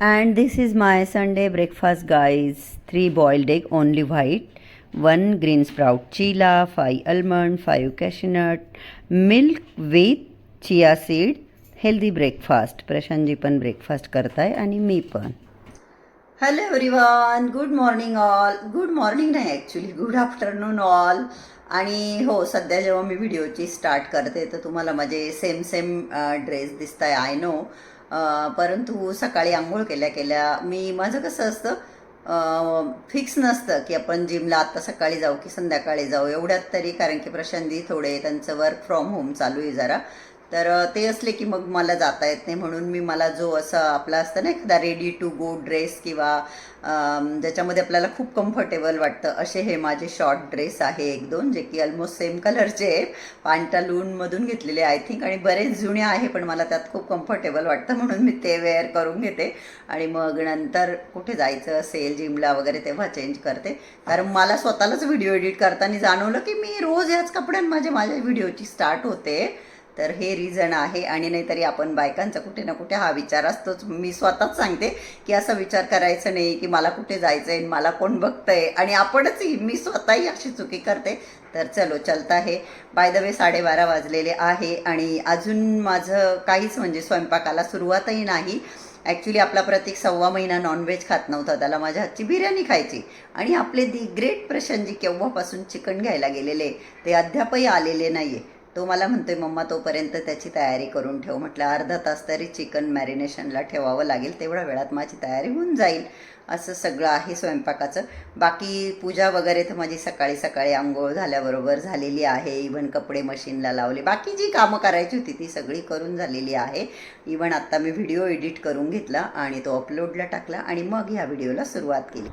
And this is my Sunday breakfast, guys. Three boiled egg, only white. One green sprout chila, five almond, five cashew nut, milk with chia seed. Healthy breakfast Prashantji पण breakfast करताय आणि मी पण. Hello everyone good morning all good morning नाही actually good afternoon all आणि हो सध्या जेव्हा मी व्हिडिओची स्टार्ट करते तर तुम्हाला माझे सेम सेम ड्रेस दिसत आहे आय नो परंतु सकाळी आंघोळ केल्या केल्या मी माझं कसं असतं फिक्स नसतं की आपण जिमला आत्ता सकाळी जाऊ की संध्याकाळी जाऊ एवढ्यात तरी कारण की प्रशांती थोडे त्यांचं वर्क फ्रॉम होम चालू आहे जरा. तर ते असले की मग मला जाता येत नाही. म्हणून मी मला जो असं आपला असतं ना एखादा रेडी टू गो ड्रेस किंवा ज्याच्यामध्ये आपल्याला खूप कम्फर्टेबल वाटतं असे हे माझे शॉर्ट ड्रेस आहे एक दोन जे की ऑलमोस्ट सेम कलरचे पांटा पांटालूनमधून घेतलेले आय थिंक आणि बरेच जुने आहे पण मला त्यात खूप कम्फर्टेबल वाटतं म्हणून मी ते वेअर करून घेते. आणि मग नंतर कुठे जायचं असेल जिमला वगैरे तेव्हा चेंज करते. कारण मला स्वतःलाच व्हिडिओ एडिट करताना जाणवलं की मी रोज याच कपड्यां माझे माझ्या व्हिडिओची स्टार्ट होते. तर हे रिझन आहे आणि नाहीतरी आपण बायकांचा कुठे ना कुठे हा विचार असतोच. मी स्वतःच सांगते की असा विचार करायचा नाही की मला कुठे जायचं आहे मला कोण बघतंय आणि आपणच मी स्वतःही अशी चुकी करते. तर चलो चलता आहे बाय द वे साडेबारा वाजलेले आहे आणि अजून माझं काहीच म्हणजे स्वयंपाकाला सुरुवातही नाही. ॲक्च्युली आपला प्रतीक सव्वा महिना नॉनव्हेज खात नव्हता. त्याला माझ्या हातची बिर्याणी खायची. आणि आपले दी ग्रेट प्रशांतजी केव्हापासून चिकन घ्यायला गेलेले ते अद्यापही आलेले नाही आहे तो मला म्हणतोय मम्मा तोपर्यंत त्याची तयारी करून ठेव. म्हटलं अर्धा तास तरी चिकन मॅरिनेशनला ठेवावं लागेल तेवढ्या वेळात माझी तयारी होऊन जाईल. असं सगळं आहे स्वयंपाकाचं. बाकी पूजा वगैरे तर माझी सकाळी सकाळी आंघोळ झाल्याबरोबर झालेली आहे. इव्हन कपडे मशीनला लावले. बाकी जी कामं करायची होती ती सगळी करून झालेली आहे. इव्हन आत्ता मी व्हिडिओ एडिट करून घेतला आणि तो अपलोडला टाकला आणि मग ह्या व्हिडिओला सुरुवात केली.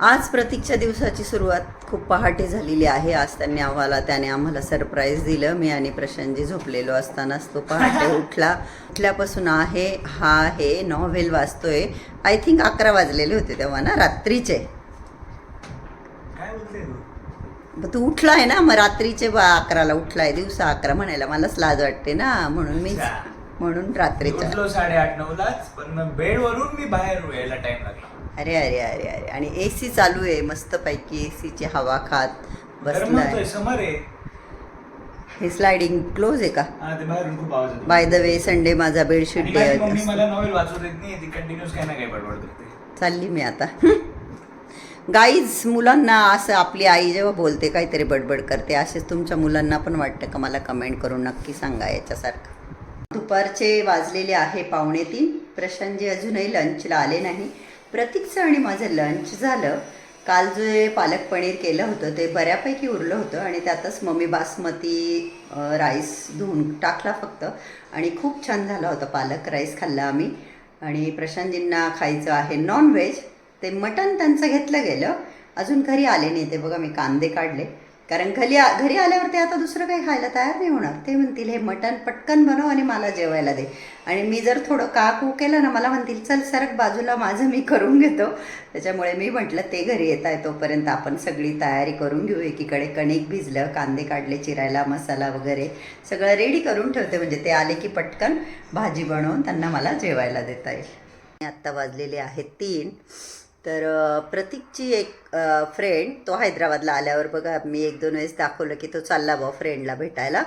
आज प्रतीकच्या दिवसाची सुरुवात खूप पहाटे झालेली आहे. आज त्यांनी आम्हाला त्याने आम्हाला सरप्राईज दिलं. मी आणि प्रशांतजी झोपलेलो असतानाच तो पहाटे उठला. उठल्यापासून आहे हा हे नॉव्हेल वाचतोय आय थिंक अकरा वाजलेले होते तेव्हा ना रात्रीचे. तू? उठला आहे ना मग रात्रीचे बा अकराला उठलाय. दिवसा अकरा म्हणायला मलाच लाज वाटते ना. म्हणून मी. म्हणून रात्रीचा. साडेआठ नऊलाच पण मग बेड वरून मी बाहेर यायला टाइम लागला. अरे अरे अरे अरे. आणि ए सी चालू आहे मस्तपैकी ए सीची हवा खात बसलाय. समर आहे. हे स्लायडिंग क्लोज आहे का? हा बाय द वे संडे माझा बेडशीट डे चालली मी आता. गाईज मुलांना असं आपली आई जेव्हा बोलते काहीतरी बडबड करते असेच तुमच्या मुलांना पण वाटतं का? मला कमेंट करून नक्की सांगा याच्यासारखं. दुपारचे वाजलेले आहे पावणे तीन. प्रशांतजी अजूनही लंचला आले नाही. प्रतीकचं आणि माझं लंच झालं. काल जे पालक पनीर केलं होतं ते बऱ्यापैकी उरलं होतं आणि त्यातच मम्मी बासमती राईस धुवून टाकला फक्त. आणि खूप छान झाला होता पालक राईस खाल्ला आम्ही. आणि प्रशांतजींना खायचं आहे नॉनव्हेज ते मटण त्यांचं घेतलं गेलं. अजून घरी आले नाही. ते बघा मी कांदे काढले. कारण घरी आ- घरी आल्यावर ते आता दुसरं काही खायला तयार नाही होणार. ते म्हणतील हे मटण पटकन बनव आणि मला जेवायला दे. आणि मी जर थोडं का कू केलं ना मला म्हणतील चल सरक बाजूला माझं मी करून घेतो. त्याच्यामुळे मी म्हटलं ते घरी येत आहे तोपर्यंत आपण सगळी तयारी करून घेऊ. एकीकडे कणिक भिजलं कांदे काढले चिरायला मसाला वगैरे सगळं रेडी करून ठेवते. म्हणजे ते आले की पटकन भाजी बनवून त्यांना मला जेवायला देता येईल. आत्ता वाजलेले आहेत तीन. तर प्रतीकची एक फ्रेंड तो हैदराबादला आल्यावर बघा मी एक दोन वेळेस दाखवलं की तो चालला बा फ्रेंडला भेटायला.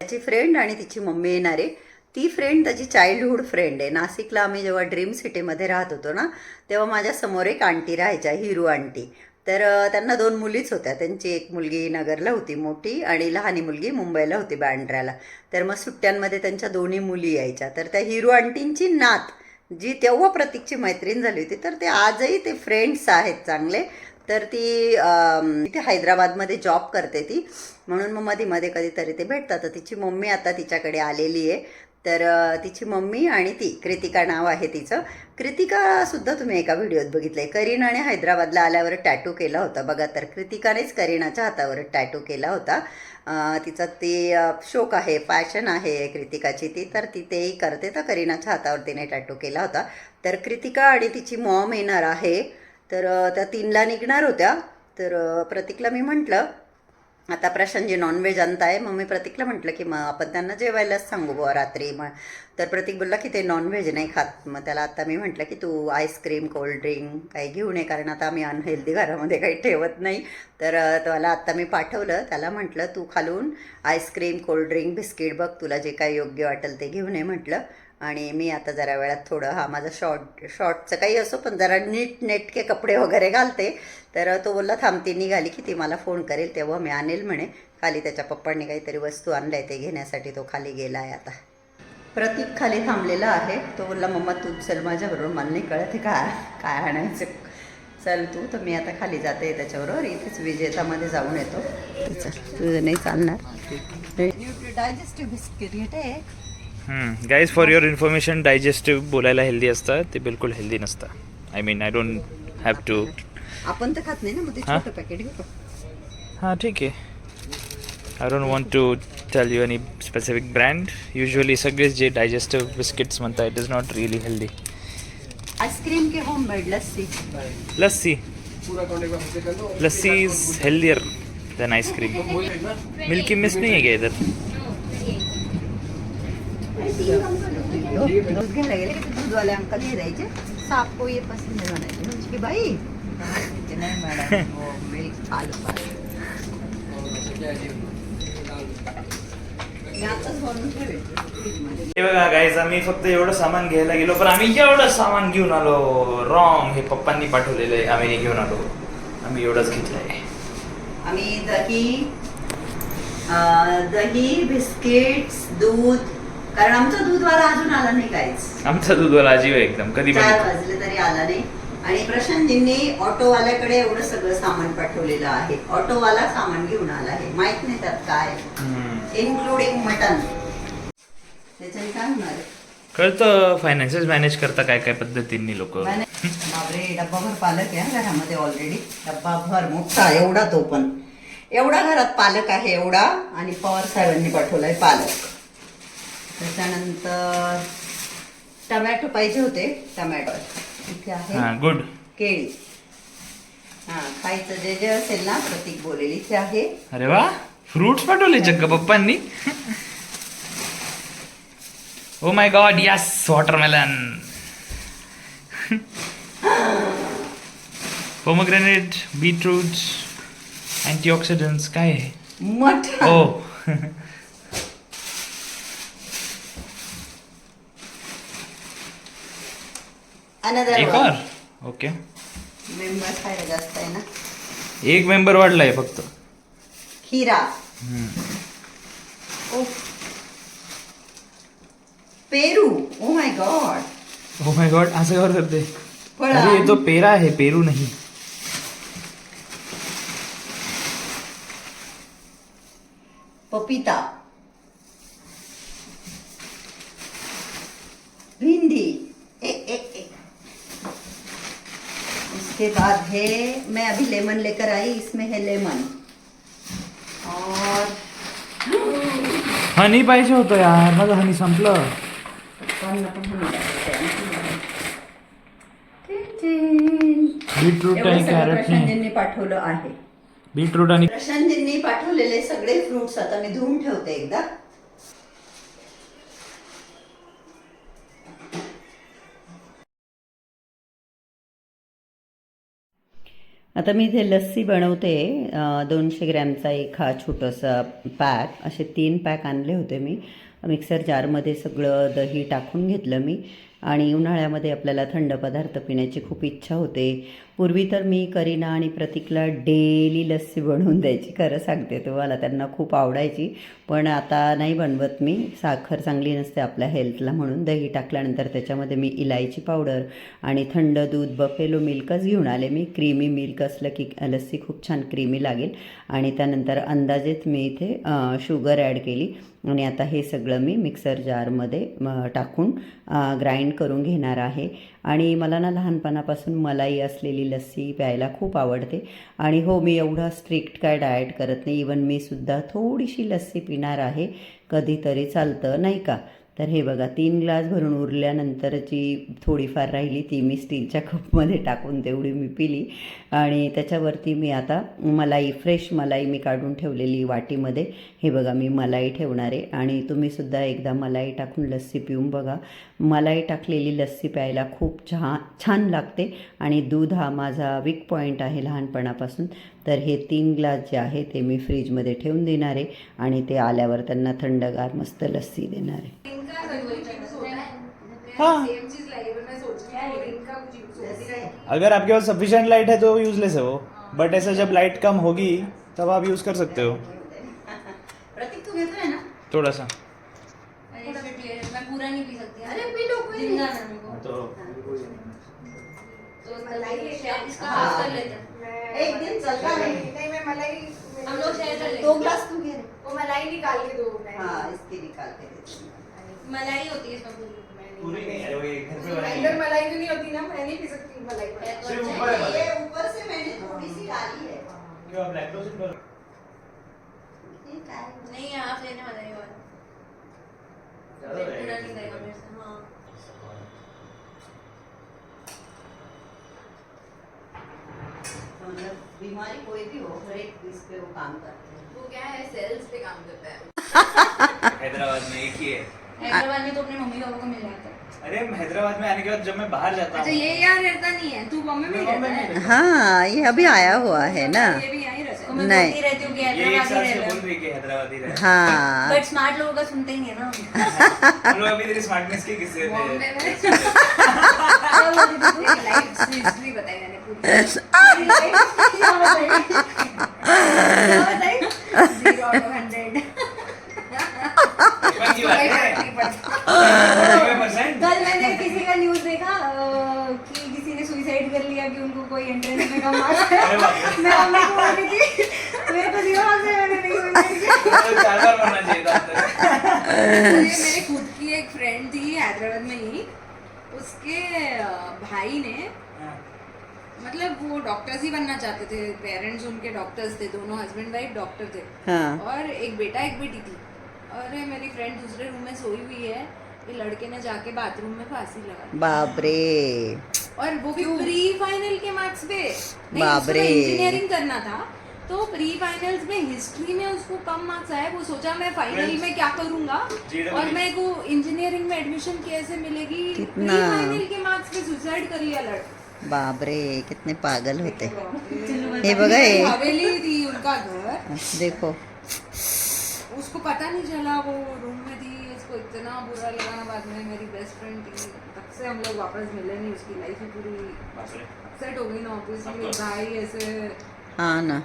त्याची फ्रेंड आणि तिची मम्मी येणार आहे. ती फ्रेंड त्याची चाइल्डहूड फ्रेंड आहे. नाशिकला आम्ही जेव्हा ड्रीम सिटीमध्ये राहत होतो ना तेव्हा माझ्यासमोर एक आंटी राहायच्या हिरू आंटी. तर त्यांना दोन मुलीच होत्या. त्यांची एक मुलगी नगरला होती मोठी आणि लहानी मुलगी मुंबईला होती बँड्राला तर मग सुट्ट्यांमध्ये त्यांच्या दोन्ही मुली यायच्या. तर त्या हिरू आंटींची नात जी तेव्हा प्रतीकची मैत्रीण झाली होती तर ते आजही ते फ्रेंड्स आहेत चांगले. तर ती इथे हैदराबादमध्ये जॉब करते ती. म्हणून मग मध्ये मध्ये कधीतरी ते भेटतात. तिची मम्मी आता तिच्याकडे आलेली आहे. तर तिची मम्मी आणि ती कृतिका नाव आहे तिचं. कृतिकासुद्धा तुम्ही एका व्हिडिओत बघितलं आहे करीनाने हैदराबादला आल्यावर टॅटू केला होता. बघा तर कृतिकानेच करीनाच्या हातावर टॅटू केला होता. तिचा ते शोक आहे फॅशन आहे कृतिकाची ती तर ती तेही करते. तर करीनाच्या हातावर तिने टॅटू केला होता. तर कृतिका आणि तिची मॉम येणार आहे. तर त्या तीनला निघणार होत्या. तर प्रतिकला प्रतीकला मी म्हटलं आता प्रशांत जे नॉनव्हेज आणताय. मग मी प्रतीकला म्हटलं की मग आपण त्यांना जेवायलाच सांगू बुवा रात्री. मग तर प्रतीक बोलला की ते नॉनव्हेज नाही खात. मग त्याला आता मी म्हटलं की तू आईस्क्रीम कोल्ड्रिंक काही घेऊ नये कारण आता आम्ही अनहेल्दी घरामध्ये काही ठेवत नाही. तर त्याला आत्ता मी पाठवलं. त्याला म्हटलं तू खालून आईस्क्रीम कोल्ड्रिंक बिस्किट बघ तुला जे काही योग्य वाटेल ते घेऊन ये म्हटलं. आणि मी आता जरा वेळात थोडं हा माझा शॉर्ट शॉर्टचं काही असो पण जरा नीट नेटके कपडे वगैरे घालते. तर तो बोलला थांबती निघाली की ती मला फोन करेल तेव्हा मी आणेल म्हणे. खाली त्याच्या पप्पांनी काहीतरी वस्तू आणल्या ते घेण्यासाठी तो खाली गेला आहे आता. प्रतीक खाली थांबलेला आहे. तो बोलला मम्मा तू चल माझ्याबरोबर मला नाही कळत आहे काय काय आणायचं. चल तू तर मी आता खाली जाते त्याच्याबरोबर. इथेच विजेतामध्ये जाऊन येतो. चल तुझं नाही चालणार. डायजेस्टिव्ह बिस्किट घेते guys for your information digestive बोलायला हेल्दी असतं ते बिलकुल हेल्दी नसतं. I mean I don't have to आपण तर खात नाही ना मग ते हा? छोटं पॅकेट घेतो. हां ठीक आहे. I don't want to tell you any specific brand usually सगळेच जे डायजेस्टिव्ह बिस्किट्स म्हणतात it is not really healthy ice cream K home made lassi. Lassi lassi is healthier than ice cream milky miss नहीं है क्या इधर? दूध घ्यायला गेले की दूधवाले अंकल हे द्यायचे साप को ये पसंद म्हणायचे म्हणजे की बाई नाही मॅडम हो, आलं हे बघा गाईज आम्ही फक्त एवढं सामान घ्यायला गेलो पण आम्ही एवढं सामान घेऊन आलो. रॉंग हे पप्पांनी पाठवलेलं आहे. आम्ही घेऊन आलो. आम्ही एवढंच घेतलंय. आम्ही दही दही बिस्किट्स दूध कारण आमचं दूधवाला अजून आला नाही काहीच. आमचा दूधवाला आहे एकदम कधी चार पण वाजले तरी आला नाही. आणि प्रशांतजींनी ऑटोवाल्याकडे एवढं सगळं सामान पाठवलेलं आहे. ऑटोवाला सामान घेऊन आला आहे. माहीत नाही त्यात काय. हम्म. इन्क्लुडिंग मटन त्याच्याने काय होणार? आहे? कळतं फायनान्सेस मॅनेज करता काय काय पद्धतींनी लोक. बापरे डब्बाभर पालक आहे हा घरामध्ये ऑलरेडी डब्बाभर मोठा एवढा तो पण. एवढा घरात पालक आहे एवढा. आणि पवार साहेबांनी पाठवलाय पालक. त्याच्यानंतर टमॅटो पाहिजे होते टमॅटो. इथे आहे हा गुड. केळी. हा खायचं जे जे असेल ना प्रतीक बोलेल. इथे आहे. अरे वा फ्रुट्स पाठवले चक्क पप्पांनी. ओ my god yes watermelon pomegranate beetroot antioxidants काय आहे? मठ ओ अनदर एक और? ओके मेंबर खायला जास्त आहे ना? एक मेंबर वाढलाय फक्त. खीरा ओ. पेरू. ओ my God O my God असं कर करते फळं. अरे ये तो पेरा है पेरू नहीं. पपीता. भिंडी ए ए ए इसके बाद है मैं अभी लेमन लेकर आई इसमें है लेमन। और हनी पाहिजे होतं यार माझं हनी संपलं. बीटरूट आणि कॅरेट प्रशांतजींनी पाठवलं आहे. बीटरूट आणि प्रशांतजींनी पाठवलेले सगळे फ्रुट्स आता मी धुवून ठेवते एकदा. आता मी इथे लस्सी बनवते दोनशे ग्रॅमचा एक हा छोटासा पॅक असे तीन पॅक आणले होते मी. मिक्सर जारमध्ये सगळं दही टाकून घेतलं मी. आणि उन्हाळ्यामध्ये आपल्याला थंड पदार्थ पिण्याची खूप इच्छा होते. पूर्वी तर मी करीना आणि प्रतीकला डेली लस्सी बनवून द्यायची खरं सांगते तुम्हाला. त्यांना खूप आवडायची. पण आता नाही बनवत मी. साखर चांगली नसते आपल्या हेल्थला म्हणून. दही टाकल्यानंतर त्याच्यामध्ये मी इलायची पावडर आणि थंड दूध बफेलो मिल्कच घेऊन आले मी. क्रीमी मिल्क असलं की लस्सी खूप छान क्रीमी लागेल. आणि त्यानंतर अंदाजेच मी इथे शुगर ॲड केली. आणि आता हे सगळं मी मिक्सर जारमध्ये टाकून ग्राइंड करून घेणार आहे. आणि मला ना लहानपणापासून मलाई असलेली लस्सी प्यायला खूप आवडते. आणि हो मी एवढा स्ट्रिक्ट काय डाएट करत नाही. इवन मी सुद्धा थोडीशी लस्सी पिणार आहे. कधीतरी चालतं नाही का? तर हे बघा तीन ग्लास भरून उरल्यानंतरची थोडीफार राहिली ती मी स्टीलच्या कपमध्ये टाकून तेवढी मी पिली. आणि त्याच्यावरती मी आता मलाई फ्रेश मलाई मी काढून ठेवलेली वाटीमध्ये. हे बघा मी मलाई ठेवणार आहे. आणि तुम्हीसुद्धा एकदा मलाई टाकून लस्सी पिऊन बघा. मलाई टाकलेली लस्सी प्यायला खूप छान छान लागते. आणि दूध हा माझा वीक पॉईंट आहे लहानपणापासून. तर हे तीन ग्लास जे आहे ते मी फ्रीजमध्ये ठेवून देणार आहे आणि ते आल्यावर त्यांना थंडगार मस्त लस्सी देणार आहे हाँ अगर आपके पास सफिशिएंट लाइट है तो यूजलेस है वो बट ऐसा जब लाइट कम होगी तब आप यूज कर सकते हो प्रतीक तू घेतोय ना थोड़ा सा मैं पूरा नहीं पी सकती अरे पी लो, कोई जिंदा नहीं। है मेरे को तो एक दिन चलता नहीं नहीं मैं मलाई हम लोग शेयर कर दो ग्लास तू घे रे. वो मलाई निकाल के दो मैं। हाँ इसकी निकाल के देती मलाई होती है इसमें पूरी। पूरी नहीं अरे वो ये घर पे बनाई। अंदर मलाई तो नहीं होती ना मैं नहीं पी सकती मलाई सिर्फ़ ऊपर है। ये ऊपर से मैंने थोड़ी सी डाली है। क्यों आप इंटॉलरेंट ये काय? नहीं हाफ़ लेने वाला है। पूरा नहीं रहेगा मेरे से हाँ। मतलब बीमारी कोई भी हो हर एक इस पे वो काम करते हैं। वो क्या है सेल्स पे काम करता है। हैदराबाद में एक ही है। हैदराबाद में तो अपने मम्मी पापा को मिल जाता है। अरे हैदराबाद में आने के बाद जब मैं बाहर जाता अच्छा हूँ। ये यहाँ रहता नहीं है तू बॉम्बे में ही रहता है। हाँ ये अभी आया हुआ है ना। ये भी यहीं रहता है। नहीं। रहती हूँ कि हूँ। हैदराबाद ही है। कि हैदराबाद ही रहता हाँ। बट स्मार्ट लोगों का सुनते ही है ना हम। लोग अभी तेरी स्मार्टनेस के किस्से बॉम्बे में? क्या बोलती थी तू? लाइफ हिस्ट्री बताई मैंने पूरी क्या बताई? क्या बताई? जीरो आउट ऑफ हंड्रेड बचपन की बात है परसेंट कल मैंने किसी का न्यूज देखा अ, कि किसी ने सुसाइड कर लिया कि उनको कोई एंट्रेंस में कम मार्क्स अरे बाप रे। मैं मम्मी को बोल रही थी मेरे को जीरो मार्क्स है मैंने नहीं सुसाइड किया तो चार बार बनना चाहिए था अब तक। ये मेरे खुद की एक फ्रेंड थी हैदराबाद में ही उसके अ, भाई ने मतलब वो डॉक्टर्स ही बनना चाहते थे। पेरेंट्स उनके डॉक्टर्स थे दोनों हस्बैंड वाइफ डॉक्टर थे। हाँ। और एक बेटा एक बेटी थी। अरे मेरी फ्रेंड दूसरे रूम में सोई हुई है। ये लड़के ने जाके बाथरूम में फांसी लगा दी। बाप रे और वो भी प्री फाइनल के मार्क्स पे। बाप रे। इंजीनियरिंग करना था। तो प्री फाइनल्स में हिस्ट्री में उसको कम मार्क्स आए। वो सोचा मैं फाइनल में क्या करूँगा? और मेरे को इंजीनियरिंग में एडमिशन कैसे मिलेगी? प्री फाइनल के मार्क्स पे सुसाइड कर लिया लड़। बाप रे कितने पागल होते। ये बघा ये। हवेली थी उनका घर। देखो। उसको पता नहीं चला वो रूम में थी उसको इतना बुरा लगा बाद में मेरी बेस्ट फ्रेंड थी। तब से हम लोग वापस मिले नहीं उसकी लाइफ ही पूरी सेट अपसेट हो गई ना ऑब्वियसली में भाई ऐसे हाँ ना।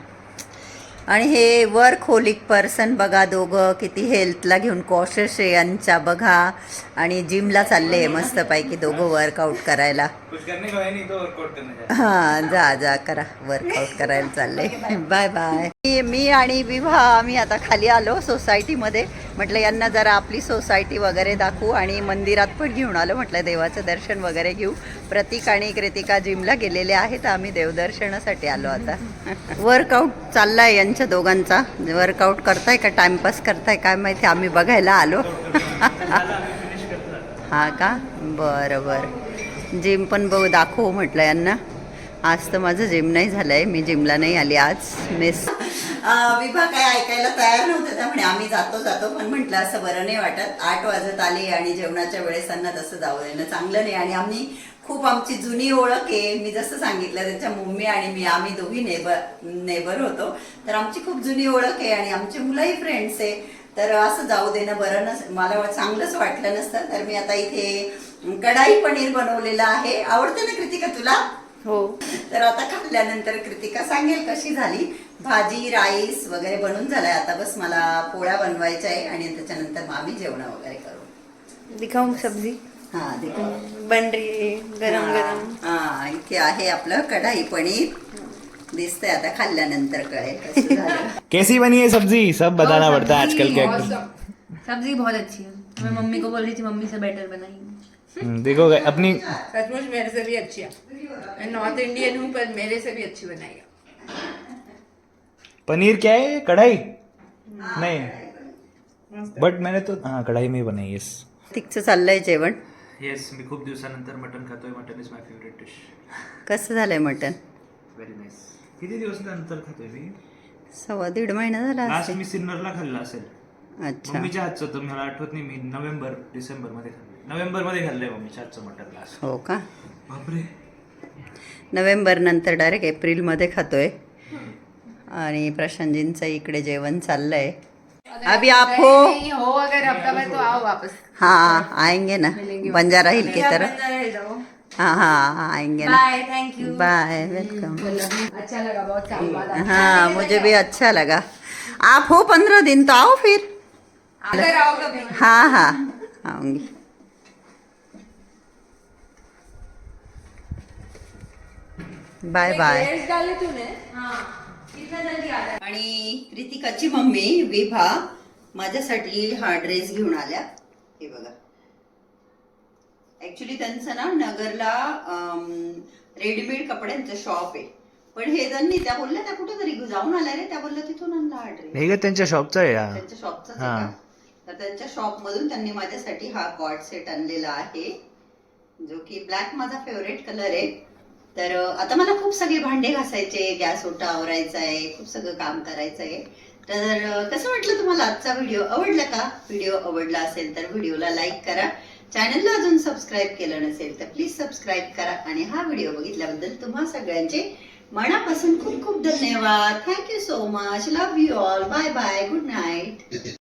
आणि हे वर्क होलिक पर्सन बघा दोघं किती हेल्थला घेऊन कॉशियस आहे यांच्या बघा. आणि जिमला चालले मस्तपैकी दोघं वर्कआउट करायला. कुछ करने को है नहीं तो वर्कआउट करने जाए हां जा जा करा. वर्कआउट करायला चालले. बाय बाय मी- मी आणि विवाह आम्ही आता खाली आलो सोसायटीमध्ये. म्हटलं यांना जरा आपली सोसायटी वगैरे दाखवू आणि मंदिरात पण घेऊन आलो. म्हटलं देवाचं दर्शन वगैरे घेऊ. प्रतीक आणि कृतिका जिमला गेलेले आहेत. आम्ही देवदर्शनासाठी आलो आता. वर्कआउट चाललाय यांच्या दोघांचा. वर्कआउट करताय का? टाइमपास करताय काय माहिती? आम्ही बघायला आलो. हा का? बरं बरं. जिम पण बघू दाखवू म्हटलं यांना. आज तर माझं जिम नाही झालं आहे मी जिमला नाही आली आज. मिस विभा काय ऐकायला तयार नव्हतं त्यामुळे आम्ही जातो जातो. पण म्हटलं असं बरं नाही वाटत. आठ वाजत आले आणि जेवणाच्या वेळेस त्यांना तसं जाऊ देणं चांगलं नाही. आणि आम्ही खूप आमची जुनी ओळख आहे. मी जसं सांगितलं त्याच्या मम्मी आणि मी आम्ही दोघी नेबर नेबर होतो. तर आमची खूप जुनी ओळख आहे आणि आमची मुलंही फ्रेंड्स आहे. तर असं जाऊ देणं बरं नस मला चांगलंच वाटलं नसतं. तर मी आता इथे कढाई पनीर बनवलेलं आहे. आवडतं ना कृतिका तुला? हो. तर आता खाल्ल्यानंतर कृतिका सांगेल कशी झाली. भाजी राईस वगैरे बनून झालाय. आता बस मला पोळ्या बनवायच्या आहे आणि त्याच्यानंतर मग आम्ही जेवण वगैरे करू दिखाऊं सब्जी? हा देखो बन रही है गरम. गरम हा इथे आहे आपलं कढाई पनीर. दिसतंय आता खाल्ल्यानंतर कळेल कसं झालं. कैसी बनी है सब्जी? सब बताना पड़ता है आजकल के सब्जी बहुत अच्छी है। मैं मम्मी को बोल रही थी मम्मी से बेटर बनाई। देखो अपनी सचमुच मेरे से भी अच्छी है। मैं नॉर्थ इंडियन हूँ पर मेरे से भी अच्छी बनाई है। पनीर क्या है? कढ़ाई? नहीं। बट मैंने तो हाँ कढ़ाई में ही बनाई है तिकचं चाललंय जेवण? येस मी खूप दिवसानंतर मटन खातोय. Mutton is my favourite dish कसं झालंय मटन? व्हेरी नाईस किती दिवसानंतर खातोय मी? सव्वा दीड महिना झाला लास्ट मी सिन्नरला खाल्लं असेल. अच्छा. मम्मीच्या हातचं तर मला आठवत नाही मी नोव्हेंबर डिसेंबरमध्ये खाल्लं नोव्हेंबरमध्ये खाल्लंय मम्मीच्या हातचं मटन लास्ट हो का? बापरे. नोव्हेंबर नंतर डायरेक्ट एप्रिलमध्ये खातोय. आणि प्रशांतजींचं इकडे जेवण चाललंय. अभी आप. हो हो अगर हफ्ता भर तो आओ वापस हाँ आएंगे ना. बंजारा हिल की तरफ हाँ हाँ आएंगे ना. Bye thank you bye welcome अच्छा लगा बहुत हाँ मुझे भी अच्छा लगा. आप हो पंद्रह दिन तो आओ फिर. अगर आओ कभी। हाँ हाँ आऊंगी. बाय बाय डाले तूने? आणि रितिकाची मम्मी विभा माझ्यासाठी हा ड्रेस घेऊन आल्या. हे बघा. ऍक्च्युली त्यांचं ना नगरला रेडीमेड कपड्यांचं शॉप आहे. पण हे त्यांनी त्या बोलल्या त्या कुठेतरी जाऊन आल्या रे. त्या बोलल्या तिथून आणला हा ड्रेस. नाही का त्यांच्या शॉपचा आहे हा? त्यांच्या हा. का? तर त्यांच्या शॉप मधून त्यांनी माझ्यासाठी हा कॉर्ड सेट आणलेला आहे जो की ब्लॅक माझा फेवरेट कलर आहे. तर आता मला खूप सगळे भांडे घासायचे गॅस ओटा आवरायचा आहे खूप सगळं काम करायचं आहे तर कसं वाटलं तुम्हाला आजचा व्हिडिओ? आवडला का? व्हिडिओ आवडला असेल तर व्हिडिओला लाईक करा. चॅनलला अजून सबस्क्राईब केलं नसेल तर प्लीज सबस्क्राईब करा आणि हा व्हिडिओ बघितल्याबद्दल तुम्हा सगळ्यांचे मनापासून खूप खूप धन्यवाद. Thank you so much. Love you all. Bye bye. Good night.